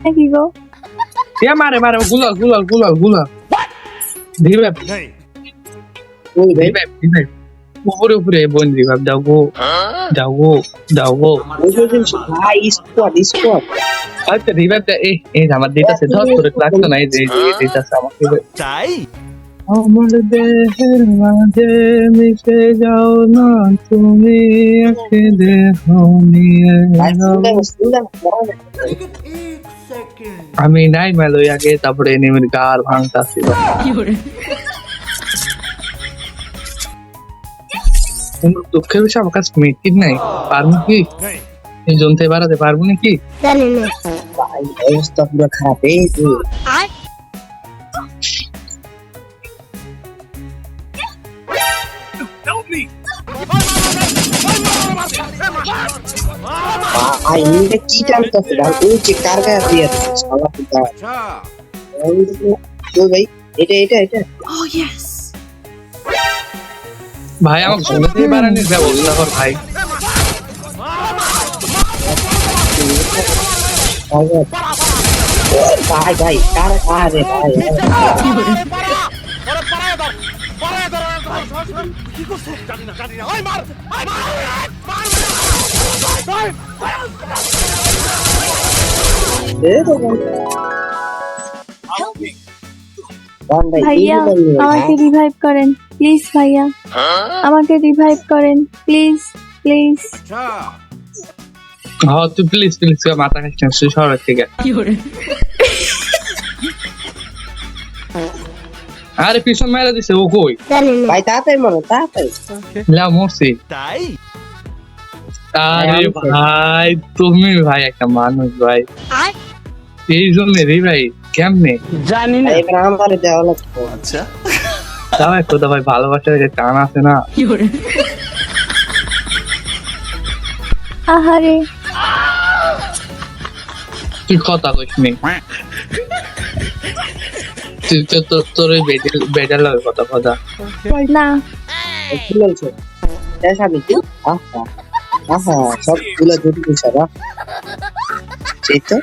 কি গো এ মারে মারে গুলাল গুলাল গুলাল গুলাল ওই ভাই উপরে উপরে বোন রিভাইভ দাও গো। দাও গো দাও গো। ভাই স্কোয়াড স্কোয়াড। আচ্ছা রিভাইভ এই এই আমার দিতাছে ধর তোর ক্লাস তো নাই যে দিতাছে আমাকে তাই আমার দেহের মাঝে মিশে যাও না তুমি একে দেহ নিয়ে আমি নাই মেলো আগে তারপরে এনিমির গার ভাঙতা ছিল কিন্তু দুঃখের বিষয় আমার কাছে নাই? পারব কি? এই জনতে বাড়াতে পারব নাকি? জানি না। অবস্থা পুরো খারাপ এই ভাই এটা কি টানতেছে ভাই ওই যে কার গায়ে দিয়ে আছে শালা পুতা ওই ওই ভাই এটা এটা এটা ভাই আমার জনতে বাড়ানোর ব্যবস্থা কর ভাই ভাই ভাই। ওই ভাই কার আরে ভাই এ রে ভাই। রাম ভাই, ভাইয়া এই যে ভাই, আমাকে রিভাইভ করেন প্লিজ ভাইয়া। আমাকে রিভাইভ করেন প্লিজ প্লিজ হ্যাঁ তুই প্লিজ প্লিজ মাথা না তুই সরার থেকে। আরে পিছন মেরে দিছে ও কই? ভাই তাড়াতাড়ি মনে তাড়াতাড়ি। লা মরছি। তাই? আরে ভাই তুমি ভাই একটা মানুষ ভাই। এই জন্য রে ভাই কেমনে? ভাই, এবার আমার দেওয়া লাগতো আচ্ছা। তাও একটু ভাই ভালোবাসার যে টান আছে না। আহারে। তুই কথা কইস নি? তুই তো তোর তোর ওই কথা কথা। না। কি বলছো? দেখা দেখি আহা আহা সবগুলো জুটি দিছে বা সেই তো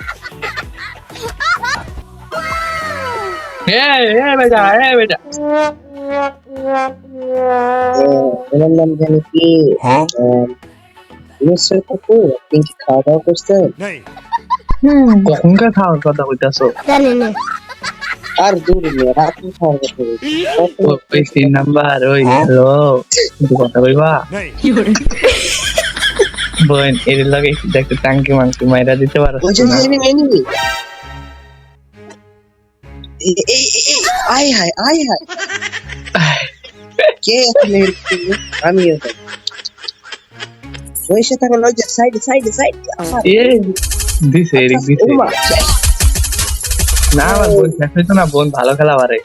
ওনার নাম জানি কি? মিস্টার কাকু আপনি কি খাওয়া দাওয়া করছেন কখনকার খাওয়ার কথা কইতাছো? জানি না। আর দূর নিয়ে রাত্রি খাওয়ার কথা ওই তিন নাম্বার ওই হ্যালো কিন্তু কথা কইবা বোন এর লগে দেখতে টাঙ্কি মাংকি মাইরা দিতে পারো। আয় হায় আয় হায়। কে তাই। ওই সে যে সাইডে সাইডে সাইডে। এ দিছে এরিক দিছে। না আমার বোন শেষ হইতো না বোন ভালো খেলা পারে।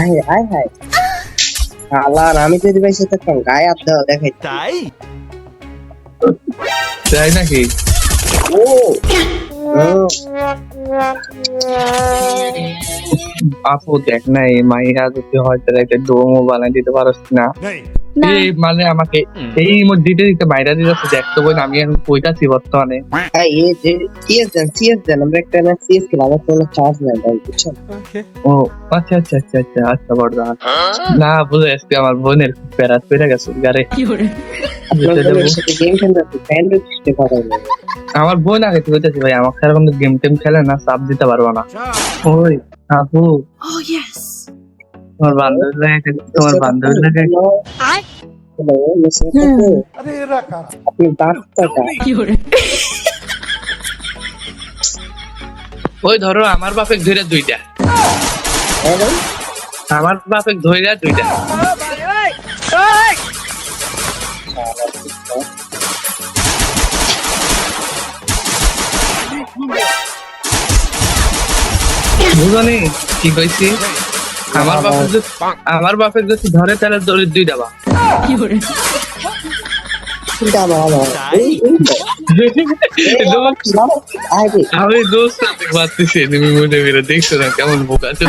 আয় আয় হায় আল্লাহ আমি যদি ভাই সাথে থাকতাম গায়ে হাত দেওয়া দেখাই। তাই? তাই নাকি? ও! আপু দেখ না এই মাইয়া যদি হয়তো একটা ডোমো বানাই দিতে পারস না মানে আমাকে এই মধ্যে দিতে দিতে মাইরা দিতেছে দেখতো বোন আমি এখন কইতাছি বর্তমানে। এই, এই যে সিএস দেন সিএস দেন আমরা একটা না সিএস খেলা আমার কোনো চার্জ নাই ভাই বুঝছেন ও আচ্ছা আচ্ছা আচ্ছা আচ্ছা আচ্ছা বড়দা না বুঝে আজকে আমার বোনের খুব প্যারাত পেরে গেছে গারে। আমার বোন আগে থেকে কইতাছি ভাই আমার সারা কোনো গেম টেম খেলে না চাপ দিতে পারব না। ওই আপু তোমার লাগে তোমার লাগে ওই ধরো আমার বাপের ধরে দুইটা। হ্যাঁ আমার বাপের ধরে দুইটা। বুঝনি কি কইছি? আমার বাপের যদি আমার বাপের যদি ধরে তাহলে ধরে দুই দেবা। আমি দোস্ত পারতেছি তুমি মনে করে দেখছ না কেমন বোকাতে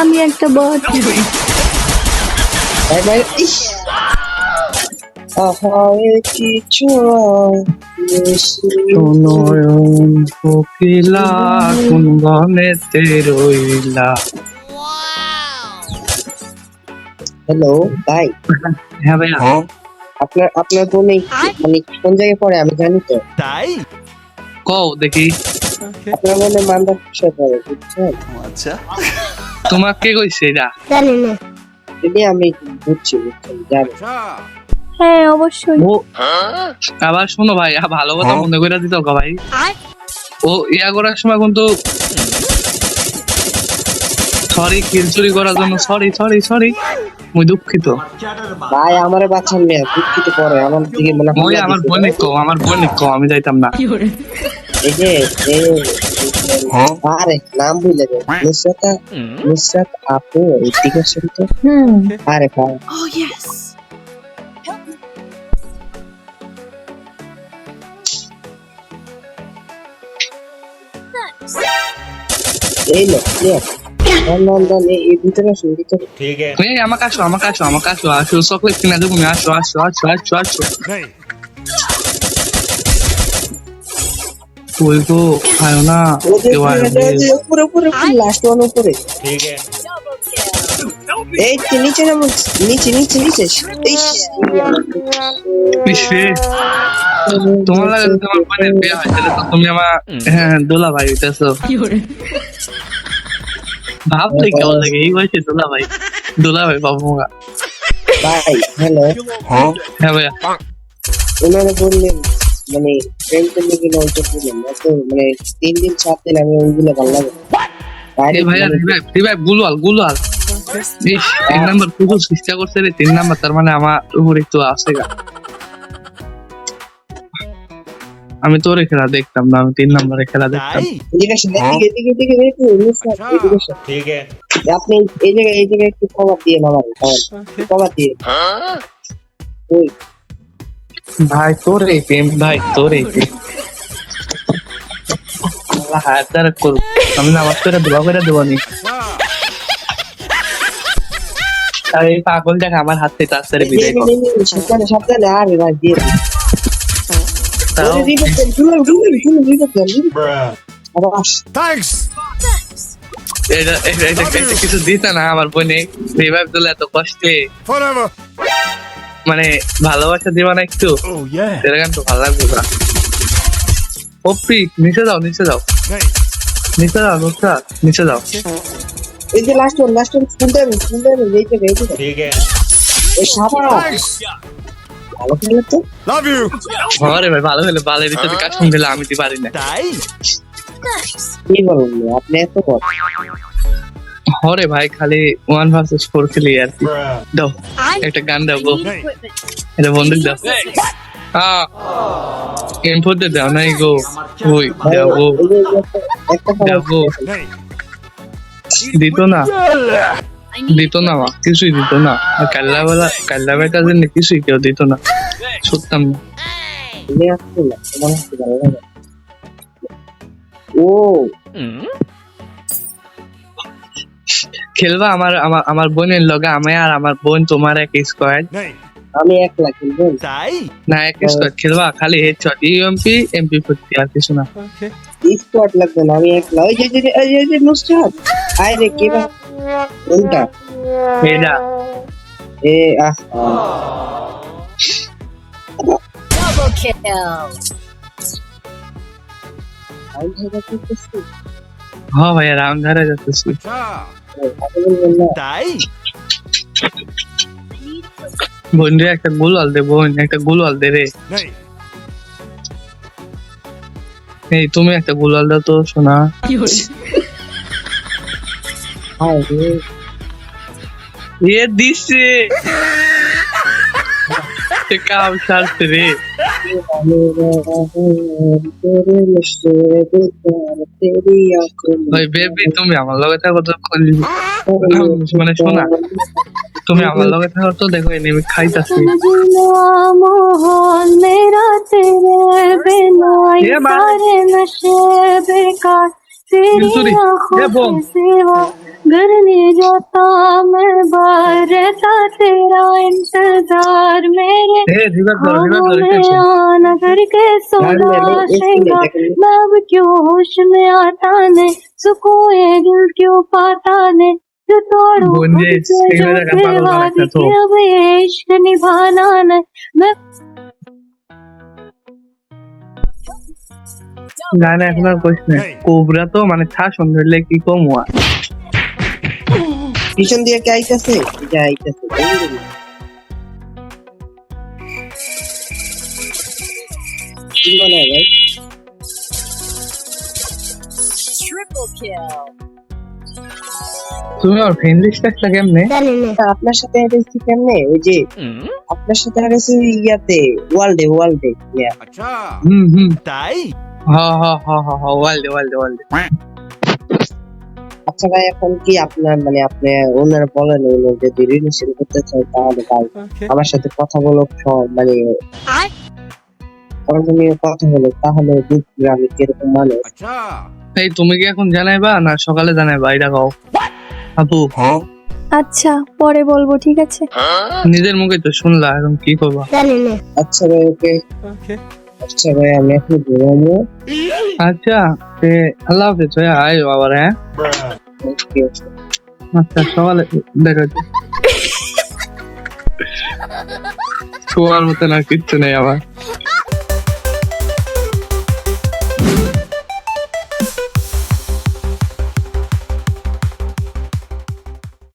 আমি একটা বট কিছু কোন বনেতে রইলা। হ্যালো ভাই হ্যাঁ ভাইয়া। আপনার আপনার বোন এই মানে কোন জায়গায় পড়ে আমি জানি তো। তাই? কও দেখি। আপনার বোনের মান্দা কিসে পড়ে বুঝছেন? আচ্ছা। তোমার কে কইছে এটা? জানি না। যদি আমি বুঝছি বুঝছেন জানি। হ্যাঁ অবশ্যই। ও আবার শোনো ভাই আ, ভালো কথা মনে করে দিত ভাই। ও ইয়া করার সময় কিন্তু সরি কিল চুরি করার জন্য। সরি সরি সরি মুই দুঃখিত। ভাই আমারে বাঁচান মেয়ে দুঃখিত পরে আমার দিকে মনে হয় আমার বোনে কো আমার বোনে কো আমি যাইতাম না। এই যে এই আরে নাম ভুলে যাই নুসরাত নুসরাত আপু এদিকে আসেন তো। হুম। আরে ভাই। এই লো এই ভিতরে আসুন ভিতরে ঠিক है এই আমাকে আসো আমাকে আসো আমাকে আসো আসো চকলেট কিনা দেবো না আসো আসো আসো আসো আসো नहीं ওই গো খায় না কেউ আসবে। উপরে উপরে লাস্ট ওয়ান উপরে ठीक है এই তো নিচে নামো নিচে নিচে নিচে এই ইস রে, তোমার লাগে যদি তোমার বোনের বিয়ে হয় তাহলে তো তুমি আমার হ্যাঁ দোলা ভাই হইতেছো ভাবলে কেমন লাগে? এই বয়সে দোলা ভাই। দোলা ভাই বাবু ভাই হ্যালো হ্যাঁ? ভাইয়া। ওনারা বললেন মানে প্রেম করলে কিনা ওইটা বললেন? এত মানে তিন দিন চার দিন আমি ওইগুলো ভালো লাগে। এই ভাইয়া রিভাইভ রিভাইভ গুলওয়াল গুলওয়াল। ইস তিন নাম্বার পুরো চেষ্টা করছে রে তিন নাম্বার তার মানে আমার উপর একটু আসে গা। আমি তোর খেলা দেখতাম না আমি তিন নম্বরে খেলা দেখতাম। আপনি এই জায়গায় এই জায়গায় একটু দিয়ে দিয়ে। ভাই তোর এই প্রেম ভাই তোর এই আমি নামাজ করে দোয়া করে দেবো নি। পাগল দেখ আমার হাত থেকে আস্তে বিদায় সাবধানে সাবধানে ভাই দিয়ে down. Leave it then. Leave it, leave it, leave it then. Leave it. Bruh. Thanks. এটা এটা এটা কিছু দিতে না আমার বোনে। রিভাইভ দিলে এত কষ্টে। মানে ভালোবাসা দিবা না একটু? এটা গান তো ভালো লাগবে না। ওপি নিচে যাও নিচে যাও। নিচে যাও নুসরা নিচে যাও। এই যে last one last one full damage full damage এই যে এই যে। ঠিক আছে। এই সাবাস ভাই ভালো ভালো কাশ্মীর আমি পারি না। তাই? কি আপনি এত ভাই খালি ওয়ান ভার্সেস ফোর খেলি আর কি। দাও একটা গান দাও এটা দাও। হ্যাঁ এম ফোর দাও নাই গো। ওই দাও গো দিত না। দিত না মা কিছুই দিত না। কাল্লাবেলা কাল্লাবের কাজে কিছুই কেউ দিত না। ছুটতাম না। ও। খেলবা আমার আমার আমার বোনের আমি আর আমার বোন তোমার এক স্কোয়াড আমি তাই? না এক স্কোয়াড খেলবা খালি ইএমপি এমপি আর কিছু না। স্কোয়াড লাগবে না আমি ওই যে ওই যে Pregunta. এটা Eh, ah. একটা দে বোন একটা দে রে। এই তুমি একটা গোল দা দাও তো শোনা কি এ দিছে সে কাম ছাড়ছে রে तेरे नशे बेकार तेरी आंखों में ভাই বেবি তুমি আমার লগে থাকো তো মানে শোনা তুমি আমার লগে থাকো তো দেখো এনিমি খাইতাছি समझ लो मोहन मेरा तेरे बिना ये ये बात- सारे नशे बेकार तेरी सुनी, ये आंखों बोल। के सिवा घर नहीं जाता मैं बाहर रहता तेरा इंतजार मेरे এ রিভার দাও রিভার ख्वाबों দাও में এটা आना करके सोना आशेगा मैं अब क्यों होश में आता नहीं सुकून ये दिल क्यों पाता नहीं जो तोड़ू बोंजे, खुद से एक जो मेरा फिर पागल बना वादे था तो। कि अब ये इश्क निभाना नहीं मैं গান এখন আর কইস না কোবরা তো মানে শাসন ধরলে কি কম হয় পিছন দিয়ে কে আইতাছে? এটা আইতাছে কি মনে হয় ভাই তুমি আর ফ্রেন্ড লিস্ট একটা কেমনে? তা আপনার সাথে হারাইছি কেমনে? ওই যে আপনার সাথে হারাইছি ইয়াতে ওয়ার্ল্ডে ওয়ার্ল্ডে ইয়া। হুম হুম। তাই? হা হা হা হা হা ওয়ালদে ওয়ালদে আচ্ছা ভাই এখন কি আপনার মানে আপনি ওনারা বলেন ওনার যদি রিলেশন করতে চাই তাহলে ভাই আমার সাথে কথা বলো মানে প্রয়োজনীয় কথা হলো তাহলে বুঝবে আমি কীরকম মানুষ? এই তুমি কি এখন জানাইবা না সকালে জানাইবা? এটা কও আপু। আচ্ছা পরে বলব ঠিক আছে? নিজের মুখে তো শুনলা এখন কি করবা? আচ্ছা ভাই ওকে। আচ্ছা ভাই আমি এখন ঘুমাবো। আচ্ছা আল্লাহ হাফেজ ভাই আয় আবার হ্যাঁ? আচ্ছা সকালে দেখা হচ্ছে শোয়ার মতো না কিচ্ছু নেই আমার।